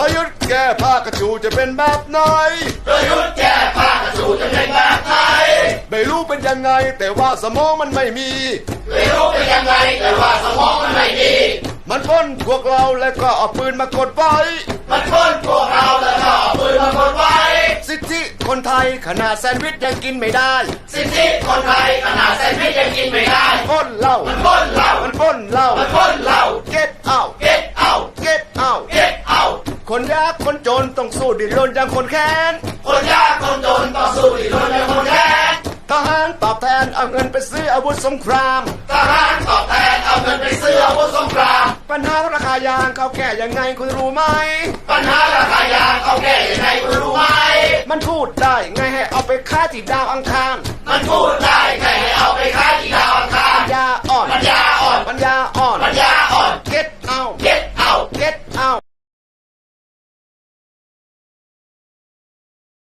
ประยุทธ์แก้ผ้ากระจูจะเป็นแบบไหนประยุทธ์แก้ผ้ากระจูจะเป็นแบบไหนไม่รู้เป็นยังไงแต่ว่าสมองมันไม่มี ไม่รู้เป็นยังไงแต่ว่าสมองมันไม่ดีมันพ้นพวกเราแล้วก็เอาปืนมากดไว้ มันพ้นพวกเราแล้วก็เอาปืนมากดไว้ สิทธิคนไทยขนาดแซนด์วิชยังกินไม่ได้ สิทธิคนไทยขนาดแซนด์วิชยังกินไม่ได้พ้นเหล้ามันพ้นเรามันพ้นเหล้ามันพ้น คนยากคนจนต้องสู้ดิ้นรนอย่างคนแค้น คนยากคนจนต้องสู้ดิ้นรนอย่างคนแค้นทหารตอบแทนเอาเงินไปซื้ออาวุธสงคราม ทหารตอบแทนเอาเงินไปซื้ออาวุธสงคราม ปัญหาราคายางเขาแก้ยังไงคุณรู้ไหม ปัญหาราคายางเขาแก้ยังไงคุณรู้ไหม มันพูดได้ไงให้เอาไปค้าที่ดาวอังคาร มันพูดได้ไงให้เอาไปค้าที่ดาวอังคาร ปัญญาอ่อน ปัญญาอ่อน ปัญญาอ่อน ปัญญา